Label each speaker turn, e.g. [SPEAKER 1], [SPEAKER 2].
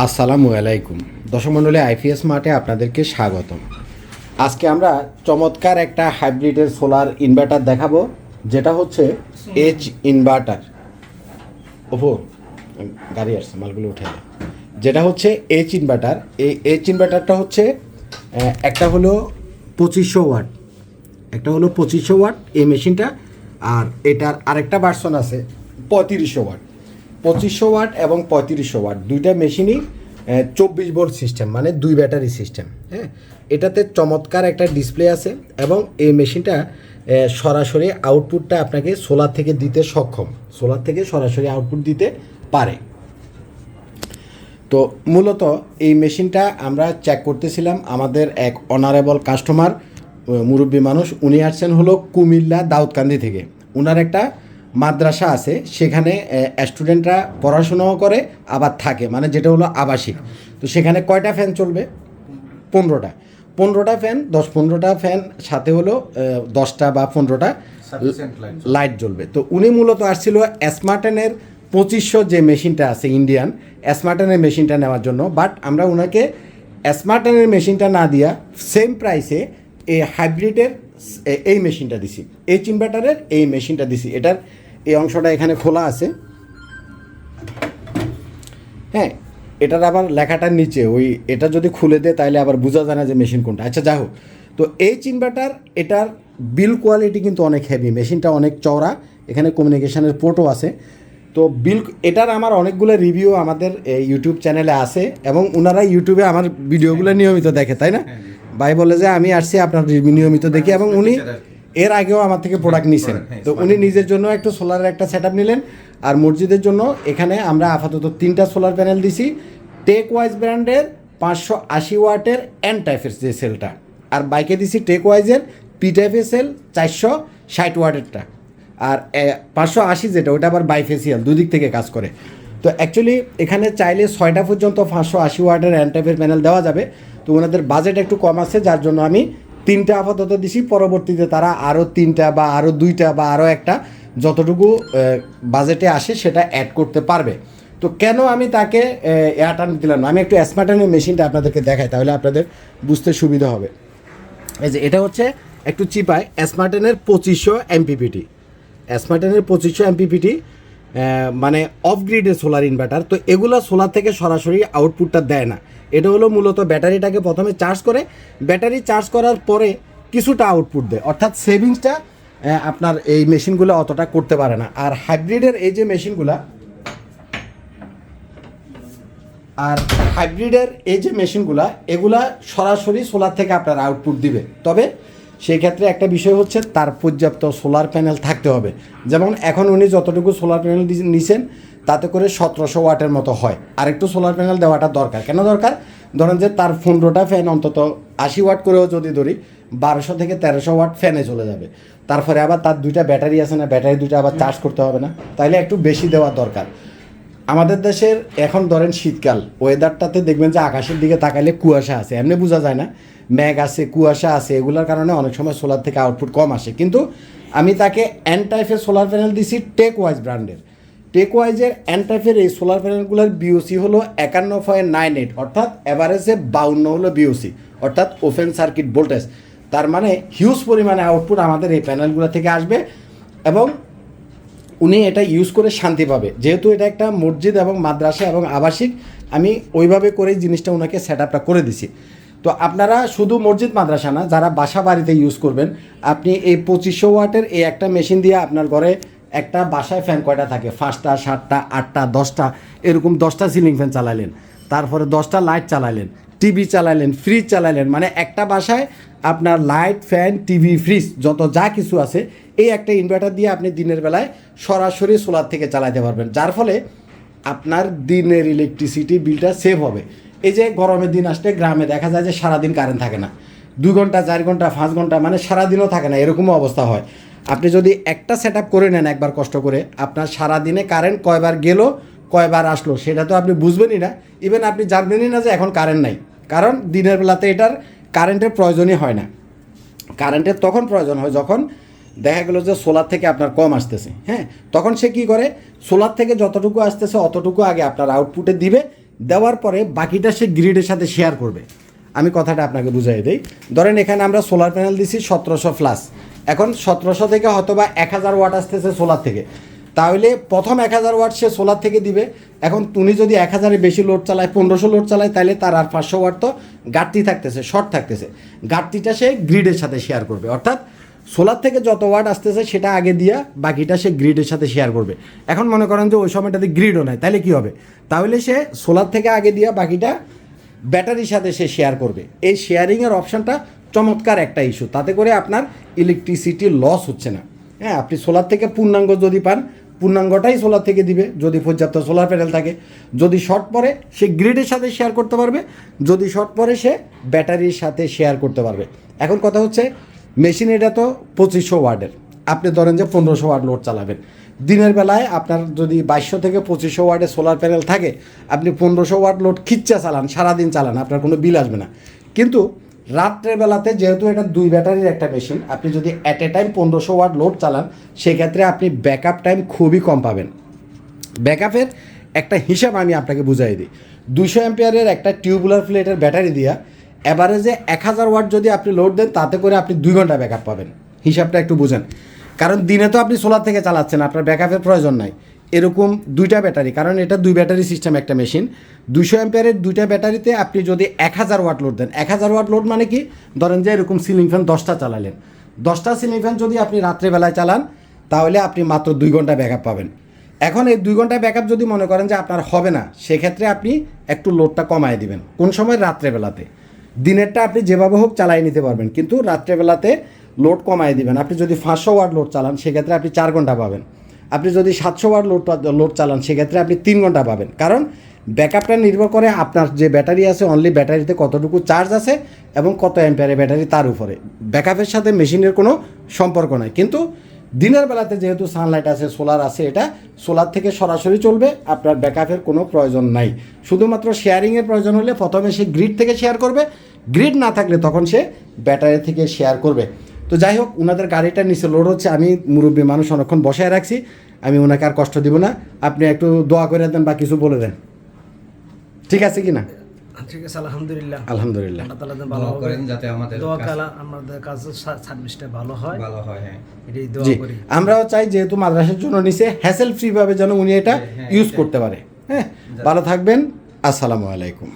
[SPEAKER 1] আসসালামু আলাইকুম। দর্শক মণ্ডলী আইপিএস মাঠে আপনাদেরকে স্বাগতম। আজকে আমরা চমৎকার একটা হাইব্রিডের সোলার ইনভার্টার দেখাবো, যেটা হচ্ছে এইচ ইনভার্টার ওপো গাড়ি আসছে, মালগুলো উঠে। যেটা হচ্ছে এইচ ইনভার্টার এই এইচ ইনভার্টারটা হচ্ছে একটা হলো পঁচিশশো ওয়াট। একটা হলো পঁচিশশো ওয়াট এই মেশিনটা, আর এটার আরেকটা ভার্সন আছে পঁয়ত্রিশশো ওয়াট। পঁচিশশো ওয়াট এবং পঁয়ত্রিশশো ওয়াট। দুইটা মেশিনই চব্বিশ ভোল্ট সিস্টেম মানে দুই ব্যাটারি সিস্টেম হ্যাঁ? এটাতে চমৎকার একটা ডিসপ্লে আছে এবং এই মেশিনটা সরাসরি আউটপুটটা আপনাকে সোলার থেকে দিতে সক্ষম, সোলার থেকে সরাসরি আউটপুট দিতে পারে। তো মূলত এই মেশিনটা আমরা চেক করতেছিলাম, আমাদের এক অনারেবল কাস্টমার মুরব্বী মানুষ, উনি আসছেন হলো কুমিল্লা দাউদকান্দি থেকে। উনার একটা মাদ্রাসা আছে সেখানে স্টুডেন্টরা পড়াশোনাও করে আবার থাকে। মানে যেটা হলো আবাসিক। তো সেখানে কয়টা ফ্যান চলবে? পনেরোটা। পনেরোটা ফ্যান দশ পনেরোটা ফ্যান সাথে হলো দশটা বা পনেরোটা লাইট জ্বলবে। তো উনি মূলত আসছিল স্মার্টেনের পঁচিশশো যে মেশিনটা আছে ইন্ডিয়ান স্মার্টেনের মেশিনটা নেওয়ার জন্য। বাট আমরা ওনাকে স্মার্টেনের মেশিনটা না দিয়া সেম প্রাইসে এই হাইব্রিডের এই মেশিনটা দিছি। এইচ ইনভার্টারের এই মেশিনটা দিছি। এটার এই অংশটা এখানে খোলা আছে। হ্যাঁ এটার আবার লেখাটার নিচে ওই এটা যদি খুলে দেয় তাহলে আবার বোঝা যায় না যে মেশিন কোনটা। আচ্ছা যাই হোক। তো এই ইনভার্টার এটার বিল কোয়ালিটি কিন্তু অনেক হেভি মেশিনটা অনেক চওড়া এখানে কমিউনিকেশনের পোর্টও আছে। তো বিল এটার আমার অনেকগুলো রিভিউ আমাদের এই ইউটিউব চ্যানেলে আছে এবং ওনারা ইউটিউবে আমার ভিডিওগুলো নিয়মিত দেখে তাই না? ভাই বলে যে আমি আসছি আপনার নিয়মিত দেখি এবং উনি এর আগেও আমার থেকে প্রোডাক্ট নিছেন। তো উনি নিজের জন্য একটু সোলারের একটা সেট নিলেন আর মসজিদের জন্য এখানে আমরা আপাতত তিনটা সোলার প্যানেল দিছি। টেক ওয়াইজ ব্র্যান্ডের পাঁচশো আশি ওয়াটের এন টাইপের যে সেলটা আর বাইকে দিছি টেক ওয়াইজের পি টাইপের সেল চারশো ষাট ওয়াটেরটা। আর পাঁচশো আশি যেটা ওটা আবার বাইফেসিয়াল দুদিক থেকে কাজ করে। তো অ্যাকচুয়ালি এখানে চাইলে ছয়টা পর্যন্ত পাঁচশো আশি ওয়াটের অ্যান টাইপের প্যানেল দেওয়া যাবে। তো ওনাদের বাজেট একটু কম আছে যার জন্য আমি তিনটা আপাতত দিছি, পরবর্তীতে তারা আরও তিনটা বা আরও দুইটা বা আরও একটা যতটুকু বাজেটে আসে সেটা অ্যাড করতে পারবে। তো কেন আমি তাকে এয়ারটান দিলাম না? আমি একটু স্মার্টানের মেশিনটা আপনাদেরকে দেখাই, তাহলে আপনাদের বুঝতে সুবিধা হবে। এই যে, এটা হচ্ছে একটু চিপায় স্মার্টেনের পঁচিশশো এমপিপিটি স্মার্টেনের পঁচিশশো এমপিপিটি মানে অফ সোলার ইনভার্টার তো এগুলো সোলার থেকে সরাসরি আউটপুটটা দেয় না। এটা হলো মূলত ব্যাটারিটাকে প্রথমে চার্জ করে। ব্যাটারি চার্জ করার পরে কিছুটা আউটপুট দেয়। অর্থাৎ সেভিংসটা আপনার এই মেশিনগুলো অতটা করতে পারে না। আর হাইব্রিডের এই যে মেশিনগুলা, আর হাইব্রিডের এই যে মেশিনগুলা, এগুলা সরাসরি সোলার থেকে আপনার আউটপুট দিবে। তবে সেই ক্ষেত্রে একটা বিষয় হচ্ছে, তার পর্যাপ্ত সোলার প্যানেল থাকতে হবে। যেমন এখন উনি যতটুকু সোলার প্যানেল নিছেন তাতে করে সতেরোশো ওয়াটের মতো হয়। আরেকটু সোলার প্যানেল দেওয়াটা দরকার। কেন দরকার? ধরেন যে তার পনেরোটা ফ্যান অন্তত আশি ওয়াট করেও যদি ধরি, বারোশো থেকে তেরোশো ওয়াট ফ্যানে চলে যাবে। তারপরে আবার তার দুইটা ব্যাটারি আছে না, ব্যাটারি দুইটা আবার চার্জ করতে হবে না। তাইলে একটু বেশি দেওয়া দরকার। আমাদের দেশের এখন ধরেন শীতকাল ওয়েদারটাতে দেখবেন যে আকাশের দিকে তাকাইলে কুয়াশা আছে। এমনি বোঝা যায় না। ম্যাগ আছে, কুয়াশা আছে, এগুলোর কারণে অনেক সময় সোলার থেকে আউটপুট কম আসে। কিন্তু আমি তাকে এন টাইপের সোলার প্যানেল দিছি টেক ওয়াইজ ব্র্যান্ডের টেক ওয়াইজের এন এই সোলার প্যানেলগুলোর বিওসি হলো একান্ন পয়েন্ট নাইন এইট অর্থাৎ অ্যাভারেজে বাউন্ন হলো বিওসি অর্থাৎ ওপেন সার্কিট ভোল্টেজ। তার মানে হিউজ পরিমাণে আউটপুট আমাদের এই প্যানেলগুলো থেকে আসবে এবং উনি এটা ইউজ করে শান্তি পাবে। যেহেতু এটা একটা মসজিদ এবং মাদ্রাসা এবং আবাসিক, আমি ওইভাবে করেই জিনিসটা ওনাকে সেট আপটা করে দিছি। তো আপনারা শুধু মসজিদ, মাদ্রাসা না, যারা বাসা বাড়িতে ইউজ করবেন, আপনি এই পঁচিশশো ওয়াটের এই একটা মেশিন দিয়ে আপনার ঘরে একটা বাসায় ফ্যান কয়টা থাকে? পাঁচটা, সাতটা, আটটা, দশটা, এরকম দশটা সিলিং ফ্যান চালালেন তারপরে দশটা লাইট চালালেন টিভি চালালেন ফ্রিজ চালালেন মানে একটা বাসায় আপনার লাইট ফ্যান টিভি ফ্রিজ যত যা কিছু আছে, এই একটা ইনভার্টার দিয়ে আপনি দিনের বেলায় সরাসরি সোলার থেকে চালাতে পারবেন। যার ফলে আপনার দিনের ইলেকট্রিসিটি বিলটা সেভ হবে। এই যে গরমের দিন আসলে গ্রামে দেখা যায় যে সারাদিন কারেন্ট থাকে না। দুই ঘণ্টা, চার ঘণ্টা, পাঁচ ঘণ্টা মানে সারাদিনও থাকে না, এরকমও অবস্থা হয়। আপনি যদি একটা সেট করে নেন একবার কষ্ট করে, আপনার সারাদিনে কারেন্ট কয়বার গেল, কয়বার আসলো, সেটা তো আপনি বুঝবেনই না। ইভেন আপনি জানবেনই না যে এখন কারেন্ট নাই। কারণ দিনের বেলাতে এটার কারেন্টের প্রয়োজনই হয় না। কারেন্টের তখন প্রয়োজন হয় যখন দেখা গেলো যে সোলার থেকে আপনার কম আসতেছে হ্যাঁ? তখন সে কি করে? সোলার থেকে যতটুকু আসতেছে, অতটুকু আগে আপনার আউটপুটে দিবে, দেওয়ার পরে বাকিটা সে গ্রিডের সাথে শেয়ার করবে। আমি কথাটা আপনাকে বুঝাই দিই। ধরেন এখানে আমরা সোলার প্যানেল দিছি সতেরোশো প্লাস এখন সতেরোশো থেকে হয়তো বা এক হাজার ওয়াট আসতেছে সোলার থেকে। তাহলে প্রথম এক হাজার ওয়াট সে সোলার থেকে দিবে। এখন তুমি যদি এক হাজারের বেশি লোড চালায়, পনেরোশো লোড চালায়, তাহলে তার আর পাঁচশো ওয়াট তো ঘাটতি থাকতেছে শর্ট থাকতেছে। ঘাটতিটা সে গ্রিডের সাথে শেয়ার করবে। অর্থাৎ সোলার থেকে যত ওয়াট আসতেছে সেটা আগে দিয়া বাকিটা সে গ্রিডের সাথে শেয়ার করবে। এখন মনে করেন যে ওই সময়টাতে গ্রিডও নাই, তাহলে কি হবে? তাহলে সে সোলার থেকে আগে দিয়া বাকিটা ব্যাটারির সাথে সে শেয়ার করবে। এই শেয়ারিংয়ের অপশানটা চমৎকার একটা ইস্যু তাতে করে আপনার ইলেকট্রিসিটি লস হচ্ছে না। হ্যাঁ আপনি সোলার থেকে পূর্ণাঙ্গ যদি পান, পূর্ণাঙ্গটাই সোলার থেকে দিবে, যদি পর্যাপ্ত সোলার প্যানেল থাকে। যদি শর্ট পরে সে গ্রিডের সাথে শেয়ার করতে পারবে, যদি শর্ট পরে সে ব্যাটারির সাথে শেয়ার করতে পারবে। এখন কথা হচ্ছে মেশিন এটা তো পঁচিশশো ওয়ার্ডের আপনি ধরেন যে পনেরোশো ওয়ার্ড লোড চালাবেন। দিনের বেলায় আপনার যদি বাইশশো থেকে পঁচিশশো ওয়ার্ডের সোলার প্যানেল থাকে, আপনি পনেরোশো ওয়াট লোড খিচ্চা চালান, সারাদিন চালান, আপনার কোনো বিল আসবে না। কিন্তু রাত্রের বেলাতে যেহেতু এটা দুই ব্যাটারির একটা মেশিন, আপনি যদি অ্যাট এ টাইম পনেরোশো ওয়াট লোড চালান, সেক্ষেত্রে আপনি ব্যাকআপ টাইম খুবই কম পাবেন। ব্যাকআপের একটা হিসাব আমি আপনাকে বুঝাই দিই। দুশো অ্যাম্পিয়ারের একটা টিউবুলার প্লেটের ব্যাটারি দিয়া অ্যাভারেজে এক হাজার ওয়াট যদি আপনি লোড দেন, তাতে করে আপনি দুই ঘণ্টা ব্যাকআপ পাবেন। হিসাবটা একটু বুঝেন। কারণ দিনে তো আপনি সোলার থেকে চালাচ্ছেন, আপনার ব্যাকআপের প্রয়োজন নাই। এরকম দুইটা ব্যাটারি, কারণ এটা দুই ব্যাটারি সিস্টেম একটা মেশিন দুশো অ্যাম্পিয়ারের দুইটা ব্যাটারিতে আপনি যদি এক হাজার ওয়াট লোড দেন, এক হাজার ওয়াট লোড মানে কি? ধরেন যে এরকম সিলিং ফ্যান দশটা চালালেন। দশটা সিলিং ফ্যান যদি আপনি রাত্রেবেলায় চালান, তাহলে আপনি মাত্র দুই ঘণ্টা ব্যাকআপ পাবেন। এখন এই দুই ঘণ্টা ব্যাকআপ যদি মনে করেন যে আপনার হবে না, সেক্ষেত্রে আপনি একটু লোডটা কমায় দিবেন, কোন সময়? রাত্রেবেলাতে। দিনেরটা আপনি যেভাবে হোক চালাই নিতে পারবেন, কিন্তু রাত্রেবেলাতে লোড কমায় দিবেন। আপনি যদি পাঁচশো ওয়াট লোড চালান, সেক্ষেত্রে আপনি চার ঘণ্টা পাবেন। আপনি যদি সাতশো ওয়াট লোড লোড চালান, সেক্ষেত্রে আপনি তিন ঘণ্টা পাবেন। কারণ ব্যাকআপটা নির্ভর করে আপনার যে ব্যাটারি আছে অনলি ব্যাটারিতে কতটুকু চার্জ আছে এবং কত অ্যাম্পিয়ারের ব্যাটারি তার উপরে। ব্যাকআপের সাথে মেশিনের কোনো সম্পর্ক নাই। কিন্তু দিনের বেলাতে যেহেতু সানলাইট আছে সোলার আছে, এটা সোলার থেকে সরাসরি চলবে, আপনার ব্যাকআপের কোনো প্রয়োজন নাই। শুধুমাত্র শেয়ারিংয়ের প্রয়োজন হলে প্রথমে সে গ্রিড থেকে শেয়ার করবে। গ্রিড না থাকলে তখন সে ব্যাটারি থেকে শেয়ার করবে। তো যাই হোক ওনাদের গাড়িটা নিচে লোড হচ্ছে আমি মুরব্বী মানুষ অনেকক্ষণ বসায় রাখছি আমি ওনাকে আর কষ্ট দিব না। আপনি একটু দোয়া করে দেন বা কিছু বলে দেন। ঠিক আছে কি না?
[SPEAKER 2] ঠিক আছে আলহামদুলিল্লাহ।
[SPEAKER 1] আলহামদুলিল্লাহ।
[SPEAKER 2] আল্লাহ তাআলা যেন ভালো
[SPEAKER 3] করেন যাতে আমাদের
[SPEAKER 2] দোয়া আমাদের কাছে সার্ভিসটা ভালো হয়।
[SPEAKER 3] ভালো হয় হ্যাঁ।
[SPEAKER 2] এটাই দোয়া
[SPEAKER 1] জি
[SPEAKER 2] করি।
[SPEAKER 1] আমরাও চাই যেহেতু মাদ্রাসার জন্য নিচে হ্যাসেল ফ্রি ভাবে যেন উনি এটা
[SPEAKER 3] হ্যাঁ,
[SPEAKER 1] ইউজ করতে পারে। হ্যাঁ ভালো থাকবেন। আসসালামু আলাইকুম।